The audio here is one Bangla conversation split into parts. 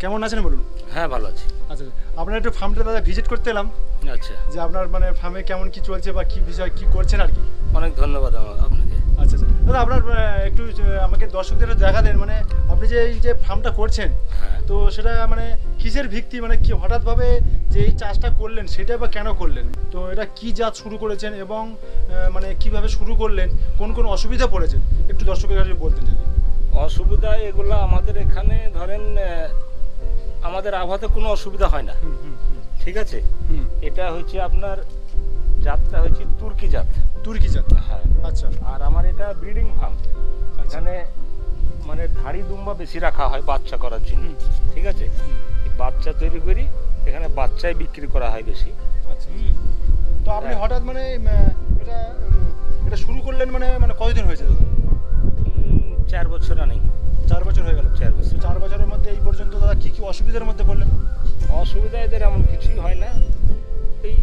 কেমন আছেন বলুন? হ্যাঁ ভালো আছি। আচ্ছা আপনার একটু ফার্মটা দাদা ভিজিট করতে এলাম। আচ্ছা। যে আপনার মানে ফার্মে কেমন কি চলছে বা কি বিষয় কি করছেন আর কি? অনেক ধন্যবাদ আপনাকে। আচ্ছা আচ্ছা। দাদা আপনার একটু আমাকে দর্শকদের দেখা দেন। মানে আপনি যে এই যে ফার্মটা করছেন হ্যাঁ। তো সেটা মানে কিসের ভিত্তি? মানে কি হঠাৎভাবে যে এই চাষটা করলেন সেটা বা কেন করলেন? তো এটা কি জাত শুরু করেছেন এবং মানে কীভাবে শুরু করলেন? কোন কোন অসুবিধা পড়েছেন একটু দর্শকের কাছে বলতেন যদি। অসুবিধা এগুলো আমাদের এখানে ধরেন আমাদের আবহাওয়াতে কোনো অসুবিধা হয় না। ঠিক আছে? এটা হচ্ছে আপনার জাতটা হচ্ছে তুর্কি জাত তুর্কি জাত হ্যাঁ। আচ্ছা। আর আমার এটা ব্রিডিং ফার্ম। আচ্ছা। এখানে মানে ধাড়ি দুম্বা বেশি রাখা হয় বাচ্চা করার জন্য। ঠিক আছে? বাচ্চা তৈরি করি এখানে বাচ্চাই বিক্রি করা হয় বেশি। আচ্ছা তো আপনি হ্যাঁ। হঠাৎ মানে এটা এটা শুরু করলেন মানে মানে কতদিন হয়েছে চার বছর নেই চার বছর হয়ে গেল চার বছর। চার বছরের মধ্যে এই পর্যন্ত দাদা কি কি অসুবিধার মধ্যে পড়লেন? অসুবিধা এদের এমন কিছুই হয় না। এই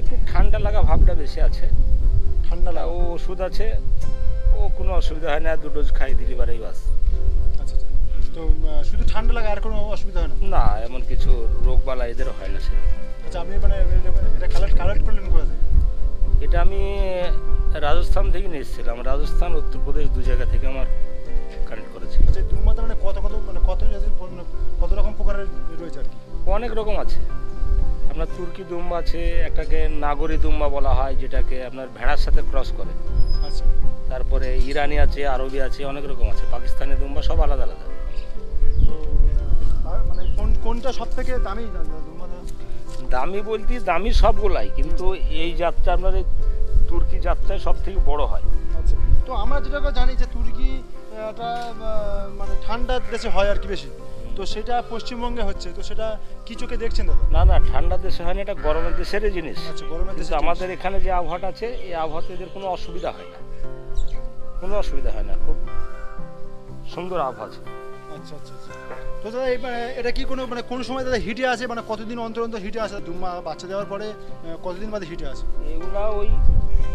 একটু ঠান্ডা লাগা ভাবটা বেশি আছে। ঠান্ডা লাগা? ও ওষুধ আছে ও কোনো অসুবিধা হয় না দু ডোজ খাই দিলি বারেই বাস। আচ্ছা আচ্ছা। তো শুধু ঠান্ডা লাগা আর কোনো অসুবিধা হয় না? না এমন কিছু রোগ বালা এদের হয় না সেরকম। আচ্ছা আপনি মানে এটা কালেক্ট কালেক্ট করলেন কোথা থেকে? এটা আমি রাজস্থান থেকে নিয়ে এসেছিলাম। রাজস্থান উত্তরপ্রদেশ দু জায়গা থেকে আমার দুর্মাতা মানে কত কত মানে কত জাতির কত রকম প্রকারের রয়েছে আর কি? অনেক রকম আছে। আপনার তুর্কি দুম্বা আছে একটাকে নাগরী দুম্বা বলা হয় যেটাকে আপনার ভেড়ার সাথে ক্রস করে। আচ্ছা। তারপরে ইরানি আছে আরবি আছে অনেক রকম আছে। পাকিস্তানি দুম্বা সব আলাদা আলাদা। মানে কোন কোনটা সব থেকে দামি দামি বলতে দামি সবগুলাই কিন্তু এই জাতটা আপনার তুর্কি জাতটাই সব থেকে বড় হয়। আচ্ছা। তো আমরা যেটা জানি যে একটা মানে ঠান্ডার দেশে হয় আর কি বেশি। তো সেটা পশ্চিমবঙ্গে হচ্ছে। তো সেটা কি চোখে দেখছেন দাদা? না না ঠান্ডা দেশে হয় না এটা গরমের দেশেরই জিনিস। আচ্ছা গরমের দেশে আমাদের এখানে যে আবহাওয়াটা আছে এই আবহাওয়াতে এদের কোনো অসুবিধা হয় না। কোনো অসুবিধা হয় না খুব সুন্দর আবহাওয়া আছে। আচ্ছা আচ্ছা আচ্ছা। তো দাদা এটা কি কোনো মানে কোন সময় দাদা হিটে আসে? মানে কতদিন অন্তর অন্তর হিটে আসে? দু মা বাচ্চা দেওয়ার পরে কতদিন বাদে হিটে আসে? এগুলা ওই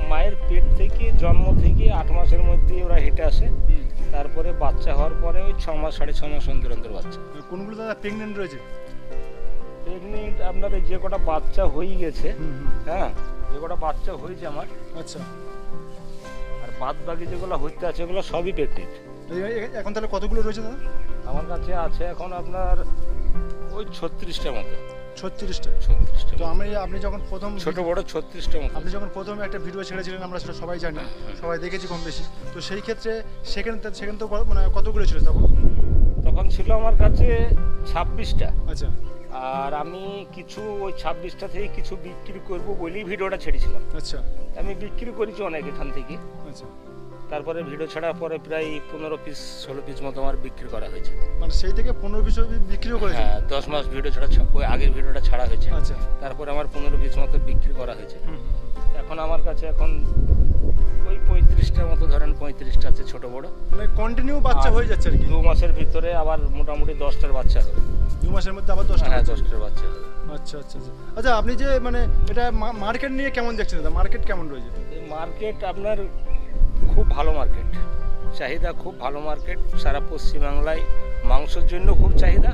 মায়ের পেট থেকে জন্ম থেকে আট মাসের মধ্যে ওরা হেঁটে আসে। তারপরে বাচ্চা হওয়ার পরে ওই ছ মাস সাড়ে ছ মাস অন্তর অন্তর বাচ্চা। কোনগুলো দাদা প্রেগনেন্ট রয়েছে? প্রেগনেন্ট আপনার যে কটা বাচ্চা হয়ে গেছে হ্যাঁ যে কটা বাচ্চা হয়েছে আমার আচ্ছা। আর বাদ বাকি যেগুলো হইতে আছে ওগুলো সবই প্রেগনেন্ট এখন তাহলে কতগুলো রয়েছে দাদা? আমার কাছে আছে এখন আপনার ওই ছত্রিশটা মতো। ছত্রিশটা। ছত্রিশটা তো আমি আপনি যখন প্রথম ছোট বড় ছত্রিশটা আপনি যখন প্রথম একটা ভিডিও ছেড়েছিলেন আমরা সেটা সবাই জানি সবাই দেখেছি কম বেশি। তো সেই ক্ষেত্রে সেখানে সেখানে তো মানে কতগুলো ছিল তখন? তখন ছিল আমার কাছে ছাব্বিশটা। আচ্ছা। আর আমি কিছু ওই ছাব্বিশটা থেকে কিছু বিক্রি করব বলেই ভিডিওটা ছেড়েছিলাম। আচ্ছা। আমি বিক্রি করেছি অনেক এখান থেকে। আচ্ছা। তারপরে ভিডিও ছাড়ার পরে প্রায় পনেরো পিস ষোলো পিস মতো আমার বিক্রি করা হয়েছে। মানে সেই থেকে পনেরো পিস বিক্রিও করেছেন? হ্যাঁ দশ মাস ভিডিও ছাড়া আগের ভিডিওটা ছাড়া হয়েছে। আচ্ছা। তারপরে আমার পনেরো পিস মতো বিক্রি করা হয়েছে। এখন আমার কাছে এখন ওই পঁয়ত্রিশটার মতো ধরেন পঁয়ত্রিশটা আছে ছোট বড়। মানে কন্টিনিউ বাচ্চা হয়ে যাচ্ছে আর কি? দু মাসের ভিতরে আবার মোটামুটি দশটার বাচ্চা হবে। দু মাসের মধ্যে আবার দশটা হ্যাঁ দশটার বাচ্চা হবে। আচ্ছা আচ্ছা আচ্ছা। আচ্ছা আপনি যে মানে এটা মার্কেট নিয়ে কেমন দেখছেন দাদা? মার্কেট কেমন রয়েছে? মার্কেট আপনার খুব ভালো মার্কেট চাহিদা খুব ভালো মার্কেট সারা পশ্চিমবাংলায় মাংসের জন্য খুব চাহিদা।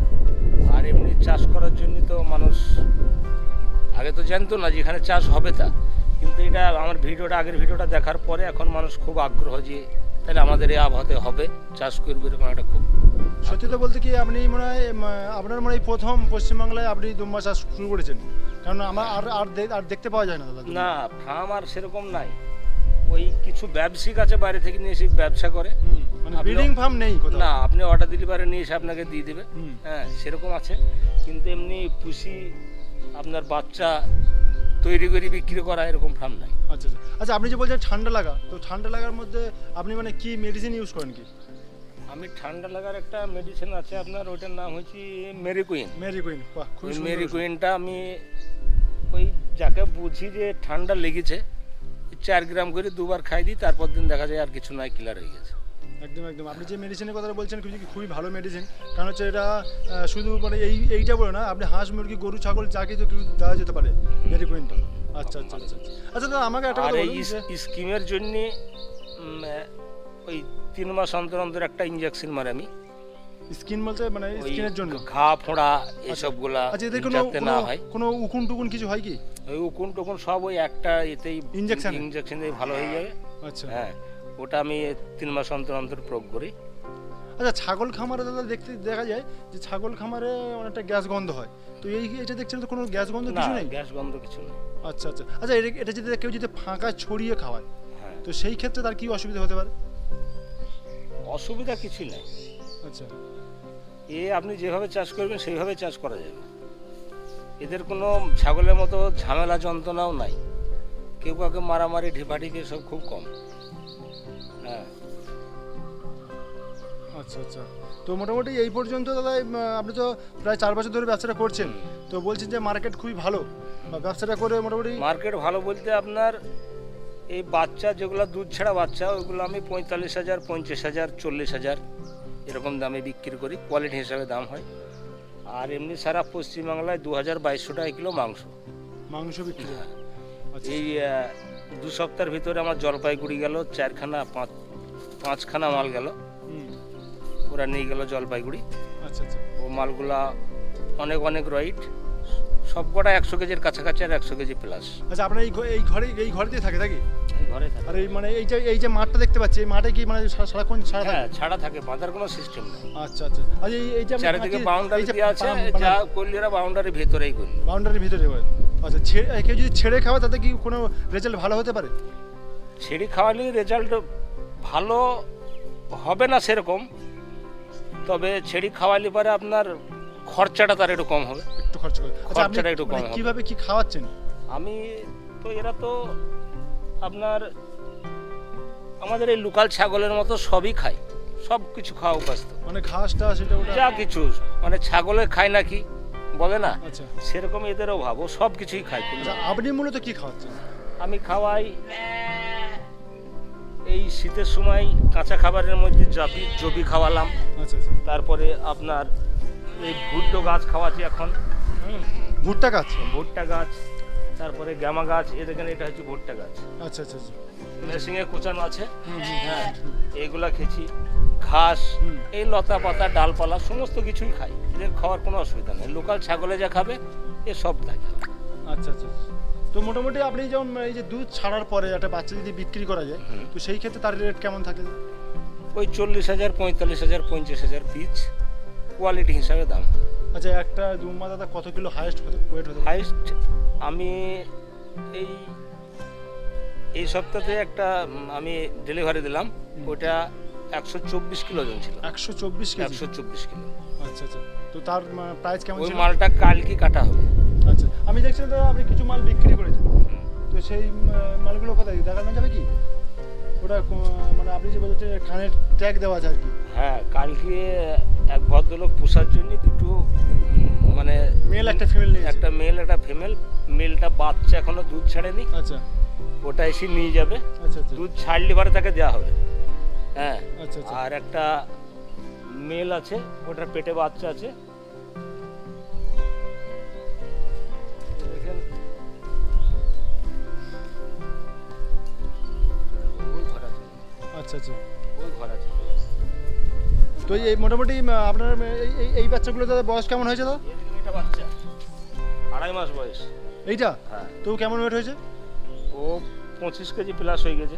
আর এমনি চাষ করার জন্য তো মানুষ আগে তো জানতো না যে এখানে চাষ হবে তা। কিন্তু এটা আমার ভিডিওটা আগের ভিডিওটা দেখার পরে এখন মানুষ খুব আগ্রহ যে তাহলে আমাদের এই আবহাওয়াতে হবে চাষ করবে এরকম একটা খুব সত্যি তো বলতে কি আপনি মনে হয় আপনার মনে হয় প্রথম পশ্চিমবাংলায় আপনি দুম্বা চাষ শুরু করেছেন। কারণ আমার আর আর দেখতে পাওয়া যায় না না ফার্ম আর সেরকম নাই। ওই কিছু ব্যবসায়িক আছে বাইরে থেকে নিয়ে এসে ব্যবসা করে। মানে ব্রিডিং ফার্ম নেই না আপনি অর্ডার দিলে পারে নিয়ে এসে আপনাকে দিয়ে দেবে। হ্যাঁ সেরকম আছে। কিন্তু এমনি পুষি আপনার বাচ্চা তৈরি করে বিক্রি করা এরকম ফার্ম নাই। আচ্ছা আচ্ছা। আচ্ছা আপনি যে বলছেন ঠান্ডা লাগা তো ঠান্ডা লাগার মধ্যে আপনি মানে কি মেডিসিন ইউজ করেন কি? আমি ঠান্ডা লাগার একটা মেডিসিন আছে আপনার ওইটার নাম হচ্ছে মেরিকুইন মেরি কুইন বাহ খুবই ওই সুন্দর মেরিকুইনটা আমি ওই যাকে বুঝি যে ঠান্ডা লেগেছে চার গ্রাম করে দুবার খাই দিই তারপর দিন দেখা যায় আর কিছু নাই ক্লিয়ার হয়ে গেছে। একদম একদম। আপনি যে মেডিসিনের কথা বলছেন খুবই খুবই ভালো মেডিসিন কারণ হচ্ছে এটা শুধু মানে এই এইটা বলে না আপনি হাঁস মুরগি গরু ছাগল তো কিছু দেওয়া যেতে পারে মেরি আচ্ছা আচ্ছা আচ্ছা আচ্ছা। আচ্ছা দাদা আমাকে একটা কথা বলুন স্কিমের জন্য ওই তিন মাস অন্তর অন্তর একটা ইঞ্জেকশন মারে আমি। স্কিন বলতে মানে স্কিনের জন্য? ঘা ফোঁড়া এসবগুলা আচ্ছা এদের কোনো না হয়। কোনো উকুন টুকুন কিছু হয় কি? ওই উকুন টুকুন সব ওই একটা এতেই এ? ইঞ্জেকশন দিয়ে ভালো হয়ে যাবে। আচ্ছা। হ্যাঁ ওটা আমি তিন মাস অন্তর অন্তর প্রয়োগ করি। আচ্ছা ছাগল খামারে দাদা দেখতে দেখা যায় যে ছাগল খামারে অনেকটা গ্যাস গন্ধ হয়। তো এই এটা দেখছেন তো কোনো গ্যাস গন্ধ কিছু নেই? গ্যাস গন্ধ কিছু নেই। আচ্ছা আচ্ছা। আচ্ছা এটা- এটা যদি কেউ যদি ফাঁকা ছড়িয়ে খাওয়ায় হ্যাঁ। তো সেই ক্ষেত্রে তার কি অসুবিধা হতে পারে? অসুবিধা কিছু নেই। আচ্ছা। এ আপনি যেভাবে চাষ করবেন সেইভাবে চাষ করা যাবে। এদের কোনো ছাগলের মতো ঝামেলা যন্ত্রণাও নাই। কেউ কাউকে মারামারি ঢিপাঢিপি সব খুব কম। হ্যাঁ। আচ্ছা আচ্ছা। তো মোটামুটি এই পর্যন্ত দাদা আপনি তো প্রায় চার বছর ধরে ব্যবসাটা করছেন। তো বলছেন যে মার্কেট খুবই ভালো। ব্যবসাটা করে মোটামুটি মার্কেট ভালো বলতে আপনার এই বাচ্চা যেগুলো দুধ ছাড়া বাচ্চা ওইগুলো আমি পঁয়তাল্লিশ হাজার পঞ্চাশ হাজার চল্লিশ হাজার। এরকম দামে বিক্রি করি কোয়ালিটি হিসাবে দাম হয়। আর এমনি সারা পশ্চিমবাংলায় দু হাজার বাইশশো টাকা কিলো মাংস। মাংস বিক্রি হয়? আচ্ছা। এই দু সপ্তাহের ভিতরে আমার জলপাইগুড়ি গেল চারখানা পাঁচ পাঁচখানা মাল গেল। ওরা নিয়ে গেল জলপাইগুড়ি। আচ্ছা আচ্ছা। ও মালগুলা অনেক অনেক রাইট সবকটা একশো কেজির কাছাকাছি আর একশো কেজি প্লাস আচ্ছা আপনার এই ঘ- এই ঘরে এই ঘরেতেই থাকে নাকি? এই ঘরে থাকে। আর এই মানে এই যে এই যে মাঠটা দেখতে পাচ্ছি এই মাঠে কি মানে সারাক্ষণ সারা হ্যাঁ থাকে? ছাড়া থাকে বাঁধার কোনো সিস্টেম নেই। আচ্ছা আচ্ছা। আর এই এই যে চারিদিকে বাউন্ডারি দেওয়া আছে যা করলিরা বাউন্ডারির ভেতরেই করলি। বাউন্ডারির ভিতরে হয়। আচ্ছা ছে- কেউ যদি ছেড়ে খাওয়া তাতে কি কোনো রেজাল্ট ভালো হতে পারে? ছেড়ি খাওয়ালে রেজাল্ট ভালো হবে না সেরকম তবে ছেড়ি খাওয়ালে পরে আপনার খরচাটা তার একটু কম হবে। একটু খরচ করে। আচ্ছা আপনি খরচাটা একটু কম মানে হবে। কীভাবে কি খাওয়াচ্ছেন? আমি তো এরা তো আপনার আমাদের এই লোকাল ছাগলের মতো সবই খায়। সব কিছু খাওয়া অভ্যস্ত। মানে ঘাসটা সেটা ওটা যা কিছু মানে ছাগলে খায় নাকি বলে না? আচ্ছা। সেরকম এদেরও ভাবো সব কিছুই খায়। আচ্ছা আপনি মূলত কি খাওয়াচ্ছেন? আমি খাওয়াই এই শীতের সময় কাঁচা খাবারের মধ্যে জবি জবি খাওয়ালাম। আচ্ছা আচ্ছা। তারপরে আপনার এই ভুট্টো গাছ খাওয়াচ্ছি এখন। ভুট্টা গাছ? ভুট্টা গাছ। তারপরে গ্যামা গাছ এ দেখেন এটা হচ্ছে ভুট্টা গাছ। আচ্ছা আচ্ছা আচ্ছা। মেশিনে কুচানো আছে। হ্যাঁ। এইগুলা খেছি। ঘাস এই লতা পাতা ডালপালা সমস্ত কিছুই খাই। এদের খাওয়ার কোনো অসুবিধা নেই। লোকাল ছাগলে যা খাবে এ সব তাই আচ্ছা আচ্ছা আচ্ছা। তো মোটামুটি আপনি যেমন এই যে দুধ ছাড়ার পরে একটা বাচ্চা যদি বিক্রি করা যায় তো সেই ক্ষেত্রে তার রেট কেমন থাকে? ওই চল্লিশ হাজার পঁয়তাল্লিশ হাজার পঞ্চাশ হাজার পিস কোয়ালিটি হিসাবে দাম। আচ্ছা একটা দুম্মা দাদা কত কিলো হাইয়েস্ট ওয়েট হতে হাইস্ট আমি এই এই সপ্তাহে একটা আমি ডেলিভারি দিলাম। ওটা একশো চব্বিশ কিলো ওজন ছিল। একশো চব্বিশ কেজি? একশো চব্বিশ কিলো। আচ্ছা আচ্ছা। তো তার প্রাইস কেমন ওই মালটা কালকে কাটা হবে। আচ্ছা। আমি দেখছি দাদা আপনি কিছু মাল বিক্রি করেছেন। তো সেই মালগুলো কোথায়? দেখানো যাবে কি? ওটা মানে আপনি যে বলছেন কানের ট্যাগ দেওয়া আছে আর কি। হ্যাঁ কালকে এক ভদ্রলোক পোষার জন্য দুটো মানে মেল একটা ফিমেল একটা মেল একটা ফিমেল মেলটা বাচ্চা এখনও দুধ ছাড়েনি। আচ্ছা। ওটা এসে নিয়ে যাবে। আচ্ছা আচ্ছা। দুধ ছাড়লে পরে তাকে দেওয়া হবে। হ্যাঁ। আচ্ছা আর একটা মেল আছে ওটার পেটে বাচ্চা আছে। আচ্ছা আচ্ছা। ওই ঘর আছে। তো এই মোটামুটি আপনার এই এই- এই বাচ্চাগুলো দাদা বয়স কেমন হয়েছে দাদা এটা বাচ্চা। আড়াই মাস বয়স। এইটা? হ্যাঁ। তো কেমন ওয়েট হয়েছে? ও পঁচিশ কেজি প্লাস হয়ে গেছে।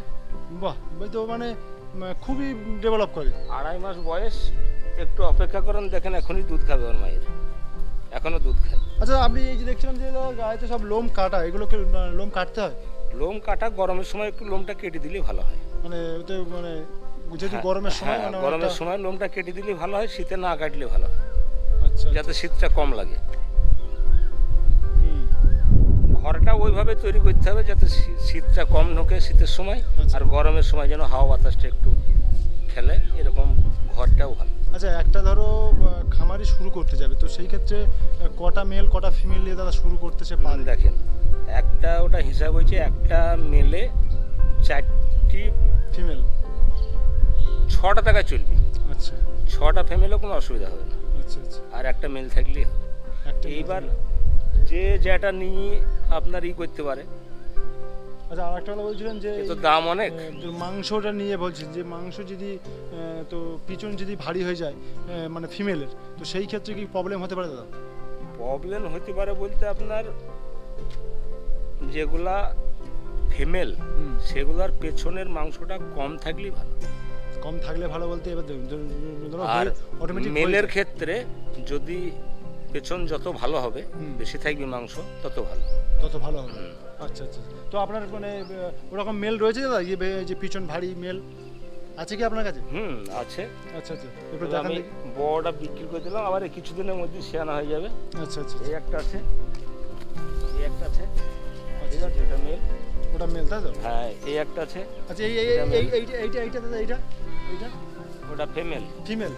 বাহ ওই তো মানে খুবই ডেভেলপ করে। আড়াই মাস বয়স একটু অপেক্ষা করেন দেখেন এখনই দুধ খাবে ওর মায়ের। এখনও দুধ খায়। আচ্ছা আপনি এই যে দেখছিলাম যে গায়ে তো সব লোম কাটা এগুলোকে লোম কাটতে হয়? লোম কাটা গরমের সময় একটু লোমটা কেটে দিলে ভালো হয়। মানে ওতে মানে যেহেতু হ্যাঁ, গরমের সময় হ্যাঁ, মানে গরমের সময় লোমটা কেটে দিলে ভালো হয় শীতে না কাটলে ভালো হয়। আচ্ছা। যাতে শীতটা কম লাগে। ঘরটা ওইভাবে তৈরি করতে হবে যাতে শীতটা কম ঢোকে শীতের সময় আচ্ছা। আর গরমের সময় যেন হাওয়া বাতাসটা একটু খেলে এরকম ঘরটাও ভালো। আচ্ছা একটা ধরো খামারি শুরু করতে যাবে তো সেই ক্ষেত্রে কটা মেল কটা ফিমেল নিয়ে দাদা শুরু করতে সে পারে? দেখেন একটা ওটা হিসাব হয়েছে একটা মেলে চারটি ফিমেল ছটা টাকা চলবে। আচ্ছা। ছটা ফ্যামিলিও কোনো অসুবিধা হবে না। আচ্ছা আচ্ছা। আর একটা মেল থাকলেই হবে। একটা এইবার যে যেটা নিয়ে আপনার ই করতে পারে আচ্ছা আর একটা কথা বলছিলেন যে তো দাম অনেক মাংসটা নিয়ে বলছেন যে মাংস যদি তো পিছন যদি ভারী হয়ে যায় মানে ফিমেলের তো সেই ক্ষেত্রে কি প্রবলেম হতে পারে দাদা প্রবলেম হতে পারে বলতে আপনার যেগুলা ফিমেল সেগুলার পেছনের মাংসটা কম থাকলেই ভালো কম থাকলে ভালো বলতে এবার আর মেলের ক্ষেত্রে যদি পেছন যত ভালো হবে বেশি থাকবে মাংস তত ভালো। তত ভালো হবে। আচ্ছা আচ্ছা। তো আপনার মানে ওরকম মেল রয়েছে দাদা? ইয়ে যে পিছন ভারী মেল? আছে কি আপনার কাছে? হুম আছে। আচ্ছা আচ্ছা। একটু আমি বড়টা বিক্রি করে দিলাম। আবার কিছুদিনের মধ্যে শেয়ানা হয়ে যাবে। আচ্ছা আচ্ছা এই একটা আছে। এই একটা আছে। আচ্ছা। এটা মেল। ওটা মেল তাই তো? হ্যাঁ এই একটা আছে। আচ্ছা এই এই এই এইটা এইটা এইটা দাদা এইটা? এইটা? ওটা ফিমেল। ফিমেল।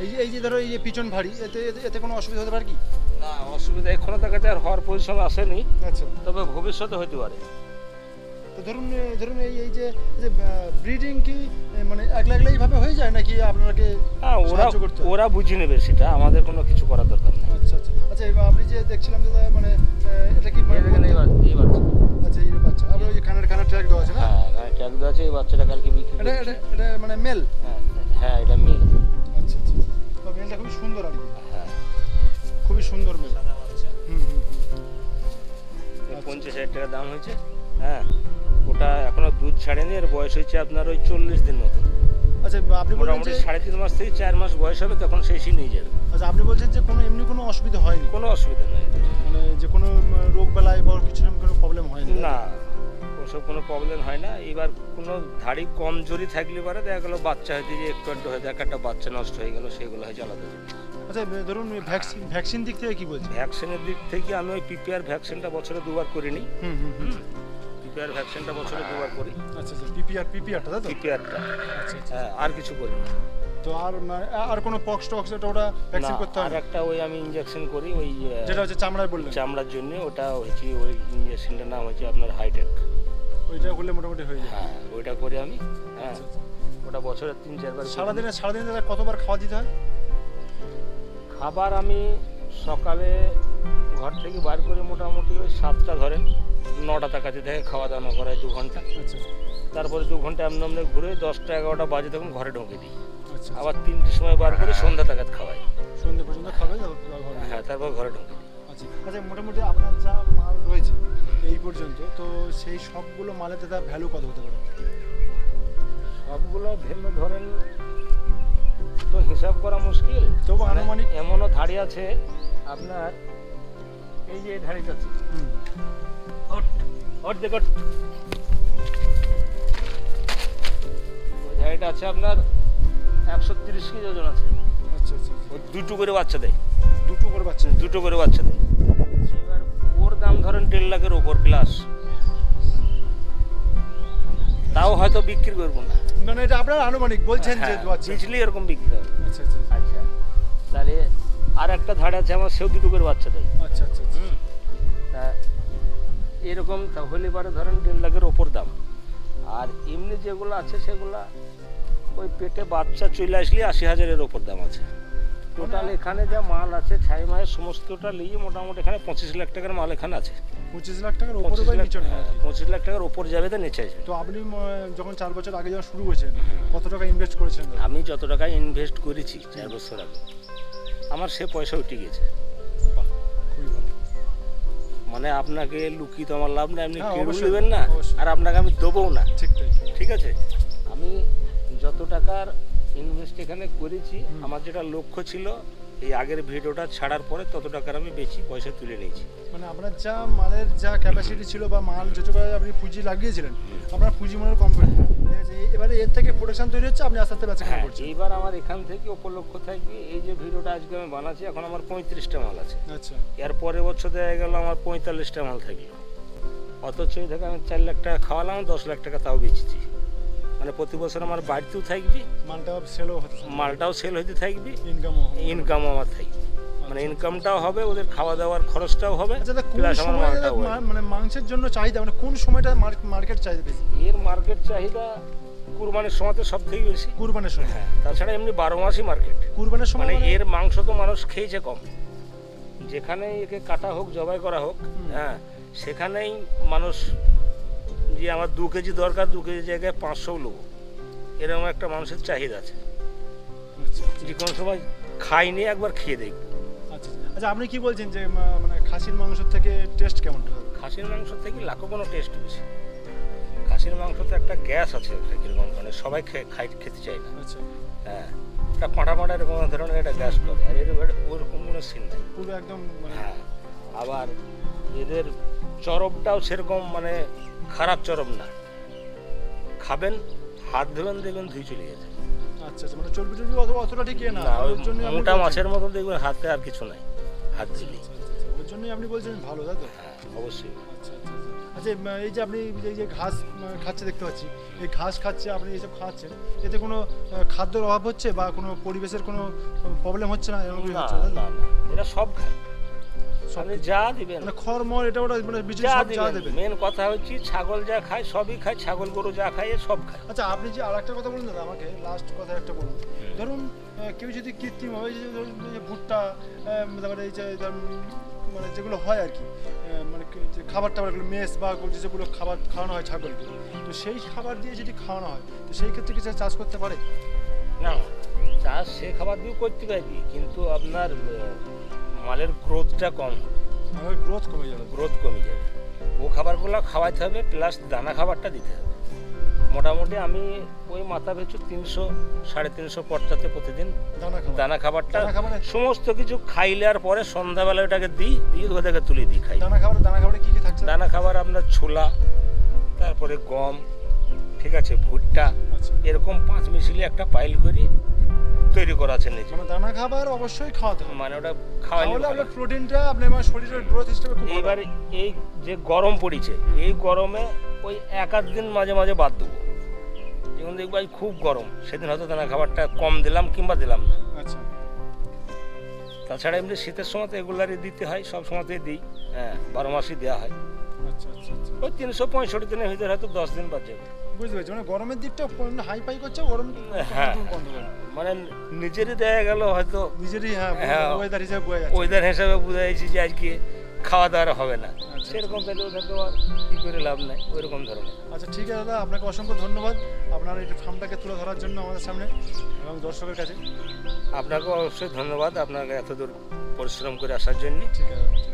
এই যে এই যে ধরো এই যে পিছন ভারী এতে এতে- কোনো অসুবিধা হতে পারে কি? না অসুবিধা এখনও দেখাতে আর হওয়ার পজিশন আসেনি। আচ্ছা। তবে ভবিষ্যতে হতে পারে। তো ধরুন ধরুন এই এই যে যে ব্রিডিং কি মানে একলা একলাই ভাবে হয়ে যায় নাকি আপনাকে হ্যাঁ ওরা? ওরা বুঝে নেবে সেটা আমাদের কোনো কিছু করার দরকার নেই। আচ্ছা আচ্ছা। আচ্ছা এবার আপনি যে দেখছিলাম দাদা মানে এটা কি মানে এই বাচ্চা- এই বাচ্চা। আচ্ছা এই বাচ্চা। আপনার ওই যে কানের কানের ট্র্যাক দেওয়া আছে না? হ্যাঁ ট্যাগ দেওয়া আছে এই বাচ্চাটা কালকে বিক্রি এটা। এটা এটা মানে মেল হ্যাঁ হ্যাঁ এটা মেল আচ্ছা আচ্ছা। মেলটা খুবই সুন্দর আর কি। হ্যাঁ। খুবই সুন্দর মেল। হুম হুম পঞ্চাশ হাজার টাকা দাম হয়েছে। হ্যাঁ ওটা এখনও দুধ ছাড়েনি এর বয়স হয়েছে আপনার ওই চল্লিশ দিন মতো। আচ্ছা আপনি মোটামুটি যে সাড়ে তিন মাস থেকে চার মাস বয়স হবে তখন শেষই নিয়ে যাবে। আচ্ছা আপনি বলছেন যে কোনো এমনি কোনো অসুবিধা হয়নি? কোনো অসুবিধা নেই। মানে যে কোনো রোগ বেলায় বা কিছু রকম কোনো প্রবলেম হয়নি? না ওসব কোনো প্রবলেম হয় না। এবার কোনো ধাড়ি কমজোরি থাকলে পারে দেখা গেলো বাচ্চা হয়তো যে একটু একটু হয়তো এক একটা বাচ্চা নষ্ট হয়ে গেলো সেগুলো হয়েছে আলাদা। আচ্ছা ধরুন ভ্যাকসিন ভ্যাকসিন দিক থেকে কি বলছেন? ভ্যাকসিনের দিক থেকে আমি ওই পিপিআর ভ্যাকসিনটা বছরে দুবার করিনি। হুম হুম হুম। পিপিআর ভ্যাকসিনটা বছরে দুবার করি। আচ্ছা আচ্ছা পিপিআর পিপিআরটা তাই তো? পিপিআরটা আচ্ছা আচ্ছা হ্যাঁ আর কিছু করি না তো আর আর কোনো পক্স টক্স এটা ওটা ভ্যাকসিন করতে আর একটা ওই আমি ইঞ্জেকশন করি ওই যেটা হচ্ছে চামড়ায় বললেন। চামড়ার জন্য ওটা হচ্ছে ওই ইঞ্জেকশনটার নাম হচ্ছে আপনার হাইটেক ওইটা করলে মোটামুটি হয়ে যায়। হ্যাঁ ওইটা করি আমি হ্যাঁ আচ্ছা, আচ্ছা। ওটা বছরে তিন চারবার সারাদিনে সারাদিনে দাদা কতবার খাওয়া দিতে হয়? খাবার আমি সকালে ঘর থেকে বার করে মোটামুটি ওই সাতটা ধরেন নটা কাছে থেকে খাওয়া দাওয়া করায় দু ঘণ্টা। আচ্ছা। তারপরে দু ঘণ্টা এমন এমনি ঘুরে দশটা এগারোটা বাজে তখন ঘরে ঢুকে দিই। আচ্ছা আবার তিনটের সময় বার করে সন্ধ্যা তাকাত খাওয়াই। সন্ধ্যে পর্যন্ত খাওয়াই হ্যাঁ তারপর ঘরে ঢুকে দিই। আচ্ছা আচ্ছা মোটামুটি আপনার যা মাল রয়েছে এই পর্যন্ত তো সেই সবগুলো মালের দাদা ভ্যালু কত হতে পারে? সবগুলো ভেবে ধরেন তো হিসাব করা মুশকিল। তবু মানে আনুমানিক এমনও ধাড়ি আছে আপনার এই যে ধাড়িটা আছে। ওট ওই ধাড়িটা আছে আপনার একশো তিরিশ কেজি ওজন আছে। আচ্ছা আচ্ছা আচ্ছা। দুটো করে বাচ্চা দেয়। দুটো করে বাচ্চা দুটো করে বাচ্চা দেয় এবার ওর দাম ধরেন দেড় লাখের ওপর প্লাস তাও হয়তো বিক্রি করব না। মানে এটা আপনার আনুমানিক বলছেন যে হ্যাঁ, আচ্ছা বুঝলি এরকম বিক্রি হবে আচ্ছা আচ্ছা আচ্ছা। তাহলে আর একটা ধাড় আছে আমার সেও দুটো করে বাচ্চা দেয়। আচ্ছা আচ্ছা আচ্ছা। হুম। তা এরকম তা হলে পারে ধরেন দেড় লাখের ওপর দাম। আর এমনি যেগুলো আছে সেগুলা ওই পেটে বাচ্চা চলে আসলে আশি হাজারের ওপর দাম আছে। টোটাল এখানে যা মাল আছে ছাই মায়ের সমস্তটা নিয়ে মোটামুটি এখানে পঁচিশ লাখ টাকার মাল এখানে আছে। পঁচিশ লাখ টাকার উপরে পঁচিশ বা নিচে হ্যাঁ, পঁচিশ লাখ টাকার ওপর যাবে তো নিচে আসবে। তো আপনি যখন চার বছর আগে যখন শুরু করেছেন কত টাকা ইনভেস্ট করেছেন? আমি যত টাকা ইনভেস্ট করেছি চার বছর আগে আমার সে পয়সা উঠে গেছে মানে আপনাকে লুকিয়ে তো আমার লাভ না আপনি হ্যাঁ, কেউ নেবেন না। আর আপনাকে আমি দেবও না। ঠিক আছে? আমি যত টাকার ইনভেস্ট এখানে করেছি আমার যেটা লক্ষ্য ছিল এই আগের ভিডিওটা ছাড়ার পরে তত টাকার আমি বেশি পয়সা তুলে নিয়েছি। মানে আপনার যা মালের যা ক্যাপাসিটি ছিল বা মাল যত আপনি পুঁজি লাগিয়েছিলেন আপনার পুঁজি মনে কমপ্লিট এবারে এর থেকে প্রোডাকশন তৈরি হচ্ছে আপনি আস্তে আস্তে বেচা হ্যাঁ করছেন। এইবার আমার এখান থেকে উপলক্ষ থাকবে এই যে ভিডিওটা আজকে আমি বানাচ্ছি এখন আমার পঁয়ত্রিশটা মাল আছে। আচ্ছা। এর পরের বছর দেখা গেল আমার পঁয়তাল্লিশটা মাল থাকল। অথচ এই থেকে আমি চার লাখ টাকা খাওয়ালাম দশ লাখ টাকা তাও বেচেছি। মানে প্রতি বছর আমার বাড়িতেও থাকবি। মালটা সেলও মালটাও সেল হতে থাকবি। ইনকামও ইনকামও আমার থাকবে। মানে ইনকামটাও হবে ওদের খাওয়া দাওয়ার খরচটাও হবে আচ্ছা প্লাস আমার সময় মালটাও মানে মাংসের জন্য চাহিদা মানে কোন সময়টা মার্কেট চাহিদা বেশি? এর মার্কেট চাহিদা কুরবানির সময় তো সব থেকে বেশি। কুরবানের সময় হ্যাঁ। তাছাড়া এমনি বারো মাসই মার্কেট। কুরবানের সময় মানে মানে? এর মাংস তো মানুষ খেয়েছে কম। যেখানে একে কাটা হোক জবাই করা হোক হ্যাঁ সেখানেই মানুষ যে আমার দু কেজি দরকার দু কেজি জায়গায় পাঁচশো নেব এরকম একটা মানুষের চাহিদা আছে। আচ্ছা আচ্ছা। যে কোনো সময় খাইনি একবার খেয়ে দেখব। আচ্ছা আচ্ছা। আপনি কি বলছেন যে মানে খাসির মাংসের থেকে টেস্ট কেমন? খাসির মাংস থেকে লাখো কোনো টেস্ট বেশি। খাসির মাংসতে একটা গ্যাস আছে একটা কীরকম মানে সবাই খাই খেতে চায় না। আচ্ছা। হ্যাঁ একটা পাঁটা পাঁটা এরকম ধরনের একটা গ্যাস করে আর এর এর- ওরকম কোনো সিন নাই। পুরো একদম মানে হ্যাঁ আবার এদের চরবটাও সেরকম মানে খারাপ চরম না। খাবেন হাত ধুবেন দেখবেন ধুই চলে গেছে। আচ্ছা আচ্ছা মানে চর্বি টর্বি অত অতটা ঠিক না। ওর জন্যই মোটা মাছের মতো দেখবেন হাতে আর কিছু নাই হাত দিলেই আচ্ছা, আচ্ছা, আচ্ছা, ওর জন্যই আপনি বলছেন ভালো তাই তো? হ্যাঁ অবশ্যই। আচ্ছা আচ্ছা এই যে আপনি এই যে ঘাস খাচ্ছে দেখতে পাচ্ছি এই ঘাস খাচ্ছে আপনি এইসব খাচ্ছেন এতে কোনো খাদ্যের অভাব হচ্ছে বা কোনো পরিবেশের কোনো প্রবলেম হচ্ছে না এরকম হচ্ছে না এরা সব খায়। সব যা দিবেন। মানে খড় এটা ওটা মানে যা সব যা দিবেন। দেবেন। মেন কথা হচ্ছে ছাগল যা খায় সবই খায় ছাগল গরু যা খায় এ সব খায়। আচ্ছা আপনি যে আর একটা কথা বলুন দাদা আমাকে লাস্ট কথা একটা বলুন। ধরুন আহ, কেউ যদি কৃত্রিমভাবে যে ধরুন যে ভুট্টা আহ, তারপরে এই যে ধরুন, মানে যেগুলো হয় আর কি আহ, মানে কি- যে খাবার টাবারগুলো মেস বা যেগুলো খাবার খাওয়ানো হয় ছাগলকে তো সেই খাবার দিয়ে যদি খাওয়ানো হয় তো সেই ক্ষেত্রে কি চাষ করতে পারে? না চাষ সে খাবার দিয়েও করতে পারবি কিন্তু আপনার আহ, মালের গ্রোথটা কম হবে গ্রোথ কমে যাবে। গ্রোথ কমে যাবে। ও খাবারগুলো খাওয়াইতে হবে প্লাস দানা খাবারটা দিতে হবে। মোটামুটি আমি ওই মাথা পিছু তিনশো সাড়ে তিনশো পর্চাতে প্রতিদিন দানা খাবারটা সমস্ত কিছু খাইলে আর পরে সন্ধ্যাবেলা ওটাকে দিই দিয়ে ওটাকে তুলে দিই খাই। দানা খাবার দানা খাবারে কি কি থাকছে? দানা খাবার আপনার ছোলা তারপরে গম ঠিক আছে ভুট্টা আচ্ছা। এরকম পাঁচ মিশিলে একটা পাইল করে। তৈরি করা আছে নিজে মানে দানা খাবার অবশ্যই খাওয়াতে হবে। মানে ওটা খাওয়াইলে তাহলে আপনার প্রোটিনটা আপনার আমার শরীরের গ্রোথ হিসেবে খুব ভালো। এইবার এই যে গরম পড়েছে এই গরমে ওই এক আধ দিন মাঝে মাঝে বাদ দেবো। যখন দেখব আজ খুব গরম সেদিন হয়তো দানা খাবারটা কম দিলাম কিংবা দিলাম না। আচ্ছা। তাছাড়া এমনি শীতের সময় তো এগুলারই দিতে হয় সব সময়তেই দিই। হ্যাঁ বারো মাসই দেওয়া হয়। আচ্ছা আচ্ছা আচ্ছা। ওই তিনশো পঁয়ষট্টি দিনের ভিতরে হয়তো দশ দিন বাদ যাবে। বুঝতে পেরেছি। মানে গরমের দিকটা হাই ফাই করছে গরম হ্যাঁ। মানে নিজেরই দেখা গেল হয়তো নিজেরই হ্যাঁ। ওয়েদার হিসেবে বোঝা যাচ্ছে। ওয়েদার হিসাবে বুঝাইছি যে আজকে খাওয়া দাওয়া হবে না। আচ্ছা। সেরকম তাহলে আর কী করে লাভ নাই ওইরকম ধরনের। আচ্ছা ঠিক আছে দাদা আপনাকে অসংখ্য ধন্যবাদ আপনার এই ফার্মটাকে তুলে ধরার জন্য আমাদের সামনে এবং দর্শকের কাছে। আপনাকে অবশ্যই ধন্যবাদ আপনাকে এত দূর পরিশ্রম করে আসার জন্য। ঠিক আছে।